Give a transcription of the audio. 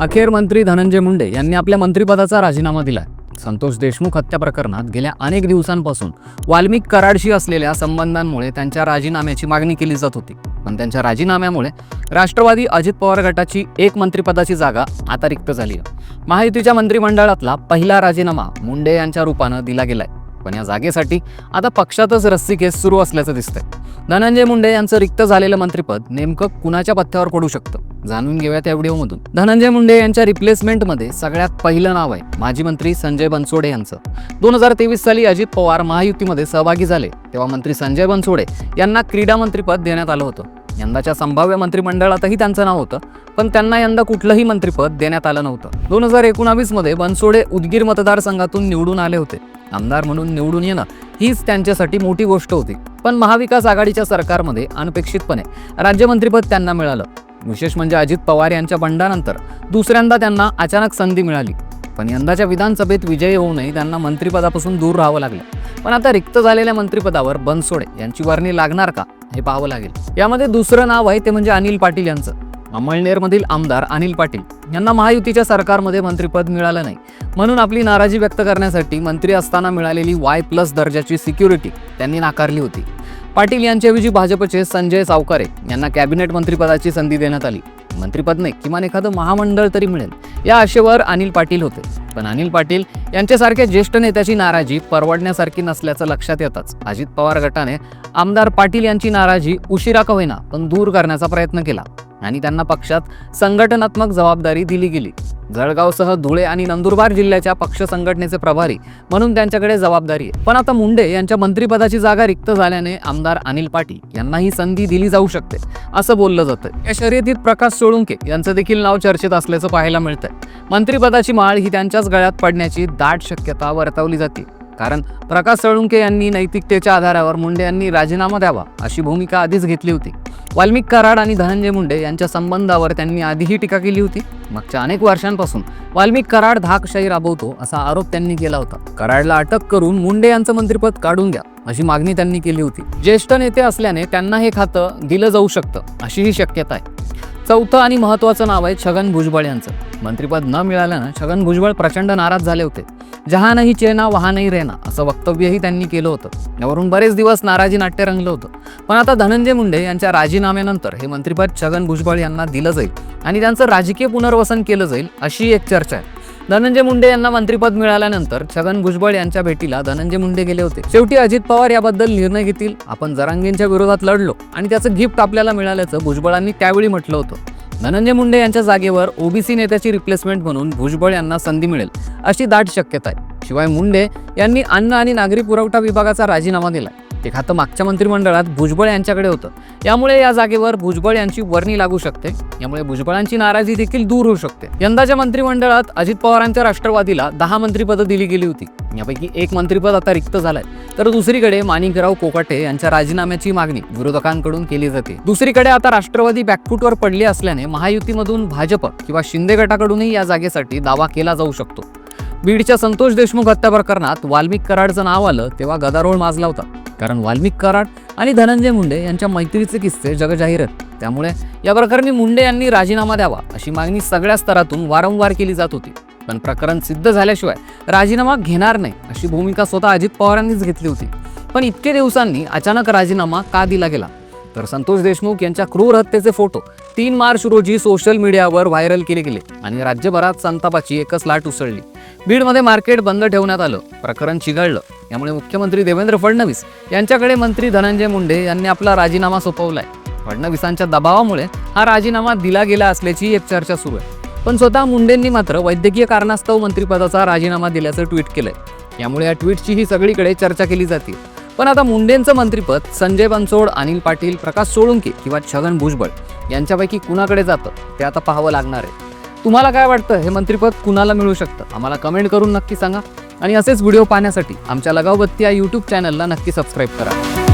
अखेर मंत्री धनंजय मुंडे यांनी आपल्या मंत्रिपदाचा राजीनामा दिलाय. संतोष देशमुख हत्या प्रकरणात गेल्या अनेक दिवसांपासून वाल्मिक कराडशी असलेल्या संबंधांमुळे त्यांच्या राजीनाम्याची मागणी केली जात होती. पण त्यांच्या राजीनाम्यामुळे राष्ट्रवादी अजित पवार गटाची एक मंत्रिपदाची जागा आता रिक्त झाली. आहे महायुतीच्या मंत्रिमंडळातला पहिला राजीनामा मुंडे यांच्या रूपानं दिला गेलाय. पण या जागेसाठी आता पक्षातच रस्सी केस सुरू असल्याचं दिसतंय. धनंजय मुंडे यांचं रिक्त झालेलं मंत्रिपद नेमकं कुणाच्या पथ्यावर पडू शकतं? जाणून घेऊया त्या व्हिडिओमधून. धनंजय मुंडे यांच्या रिप्लेसमेंटमध्ये सगळ्यात पहिलं नाव आहे माजी मंत्री संजय बनसोडे यांचं. दोन हजार तेवीस साली अजित पवार महायुतीमध्ये सहभागी झाले तेव्हा मंत्री संजय बनसोडे यांना क्रीडा मंत्रीपद देण्यात आलं होतं. यंदाच्या संभाव्य मंत्रिमंडळातही त्यांचं नाव होतं पण त्यांना यंदा कुठलंही मंत्रिपद देण्यात आलं नव्हतं. दोन हजार एकोणावीसमध्ये बनसोडे उदगीर मतदारसंघातून निवडून आले होते. आमदार म्हणून निवडून येणं हीच त्यांच्यासाठी मोठी गोष्ट होती. पण महाविकास आघाडीच्या सरकारमध्ये अनपेक्षितपणे राज्यमंत्रीपद त्यांना मिळालं. विशेष म्हणजे अजित पवार यांच्या बंडानंतर दुसऱ्यांदा त्यांना अचानक संधी मिळाली. पण यंदाच्या विधानसभेत विजयी होऊनही त्यांना मंत्रिपदापासून दूर राहावं लागलं. पण आता रिक्त झालेल्या मंत्रिपदावर बनसोडे यांची वर्णी लागणार का हे पाहावं लागेल. यामध्ये दुसरं नाव आहे ते म्हणजे अनिल पाटील यांचं. अमळनेरमधील आमदार अनिल पाटील यांना महायुतीच्या सरकारमध्ये मंत्रिपद मिळालं नाही. म्हणून आपली नाराजी व्यक्त करण्यासाठी मंत्री असताना मिळालेली वाय प्लस दर्जाची सिक्युरिटी त्यांनी नाकारली होती. पाटील यांच्याऐवजी भाजपचे संजय सावकारे यांना कॅबिनेट मंत्रिपदाची संधी देण्यात आली. मंत्रिपद नाही किमान एखादं महामंडळ तरी मिळेल. या आशेवर अनिल पाटील होते. पण अनिल पाटील यांच्यासारख्या ज्येष्ठ नेत्याची नाराजी परवडण्यासारखी नसल्याचं लक्षात येताच अजित पवार गटाने आमदार पाटील यांची नाराजी उशिरा का होईना पण दूर करण्याचा प्रयत्न केला. आणि त्यांना पक्षात संघटनात्मक जबाबदारी दिली गेली. जळगावसह धुळे आणि नंदुरबार जिल्ह्याच्या पक्ष संघटनेचे प्रभारी म्हणून त्यांच्याकडे जबाबदारी आहे. पण आता मुंडे यांच्या मंत्रिपदाची जागा रिक्त झाल्याने आमदार अनिल पाटील यांना ही संधी दिली जाऊ शकते असं बोललं जातं या शर्यतीत प्रकाश सोळुंके यांचं देखील नाव चर्चेत असल्याचं पाहायला मिळतंय. मंत्रिपदाची माळ ही त्यांच्याच गळ्यात पडण्याची दाट शक्यता वर्तवली जाते. कारण प्रकाश सळुंके यांनी नैतिकतेच्या आधारावर मुंडे यांनी राजीनामा द्यावा अशी भूमिका आधीच घेतली होती. वाल्मिक कराड आणि धनंजय मुंडे यांच्या संबंधावर त्यांनी आधीही टीका केली होती. मागच्या अनेक वर्षांपासून वाल्मिक कराड धाकशाही राबवतो असा आरोप त्यांनी केला होता. कराडला अटक करून मुंडे यांचं मंत्रिपद काढून घ्या अशी मागणी त्यांनी केली होती. ज्येष्ठ नेते असल्याने त्यांना हे खातं दिलं जाऊ शकतं अशीही शक्यता आहे. चौथं आणि महत्त्वाचं नाव आहे छगन भुजबळ यांचं. मंत्रिपद न मिळाल्यानं छगन भुजबळ प्रचंड नाराज झाले होते. जहा नाही चेना वहा नाही रेना असं वक्तव्यही त्यांनी केलं होतं. यावरून बरेच दिवस नाराजी नाट्य रंगलं होतं. पण आता धनंजय मुंडे यांच्या राजीनाम्यानंतर हे मंत्रिपद छगन भुजबळ यांना दिलं जाईल आणि त्यांचं राजकीय पुनर्वसन केलं जाईल अशी एक चर्चा आहे. धनंजय मुंडे यांना मंत्रिपद मिळाल्यानंतर छगन भुजबळ यांच्या भेटीला धनंजय मुंडे गेले होते. शेवटी अजित पवार याबद्दल निर्णय घेतील. आपण जरांगेंच्या विरोधात लढलो आणि त्याचं गिफ्ट आपल्याला मिळाल्याचं भुजबळांनी त्यावेळी म्हटलं होतं. धनंजय मुंडे यांच्या जागेवर ओबीसी नेत्याची रिप्लेसमेंट म्हणून भुजबळ यांना संधी मिळेल अशी दाट शक्यता आहे. शिवाय मुंडे यांनी अन्न आणि नागरी पुरवठा विभागाचा राजीनामा दिला ते खातं मागच्या मंत्रिमंडळात भुजबळ यांच्याकडे होतं. यामुळे या जागेवर भुजबळ यांची वर्णी लागू शकते. यामुळे भुजबळांची नाराजी देखील दूर होऊ शकते. यंदाच्या मंत्रिमंडळात अजित पवारांच्या राष्ट्रवादीला दहा मंत्रिपदं दिली गेली होती. यापैकी एक मंत्रिपद आता रिक्त झालंय. तर दुसरीकडे माणिकराव कोकाटे यांच्या राजीनाम्याची मागणी विरोधकांकडून केली जाते. दुसरीकडे आता राष्ट्रवादी बॅकफूटवर पडली असल्याने महायुतीमधून भाजप किंवा शिंदे गटाकडूनही या जागेसाठी दावा केला जाऊ शकतो. बीडच्या संतोष देशमुख हत्या प्रकरणात वाल्मिक कराडचं नाव आलं तेव्हा गदारोळ माजला होता. कारण वाल्मिक कराड आणि धनंजय मुंडे यांच्या मैत्रीचे किस्से जगजाहीर आहेत त्यामुळे या प्रकरणी मुंडे यांनी राजीनामा द्यावा अशी मागणी सगळ्या स्तरातून वारंवार केली जात होती. पण प्रकरण सिद्ध झाल्याशिवाय राजीनामा घेणार नाही अशी भूमिका स्वतः अजित पवारांनीच घेतली होती. पण इतके दिवसांनी अचानक राजीनामा का दिला गेला? तर संतोष देशमुख यांच्या क्रूर हत्येचे फोटो तीन मार्च रोजी सोशल मीडियावर व्हायरल केले गेले आणि राज्यभरात संतापाची एकच लाट उसळली. बीडमध्ये मार्केट बंद ठेवण्यात आलं प्रकरण चिघळलं. यामुळे मुख्यमंत्री देवेंद्र फडणवीस यांच्याकडे मंत्री धनंजय मुंडे यांनी आपला राजीनामा सोपवलाय. फडणवीसांच्या दबावामुळे हा राजीनामा दिला गेला असल्याची एक चर्चा सुरू आहे. पण स्वतः मुंडेंनी मात्र वैद्यकीय कारणास्तव मंत्रिपदाचा राजीनामा दिल्याचं ट्विट केलंय. यामुळे या ट्विटची ही सगळीकडे चर्चा केली जाते. पण आता मुंडेंचं मंत्रिपद संजय बनसोड अनिल पाटील प्रकाश सोळुंके किंवा छगन भुजबळ यांच्यापैकी कुणाकडे जातं ते आता पाहावं लागणार आहे. तुम्हाला काय वाटतं? हे मंत्रिपद कुणाला मिळू शकतं? आम्हाला कमेंट करून नक्की सांगा. आणि असेच व्हिडिओ पाहण्यासाठी आमच्या लगावबत्ती या यूट्यूब चॅनलला नक्की सबस्क्राईब करा.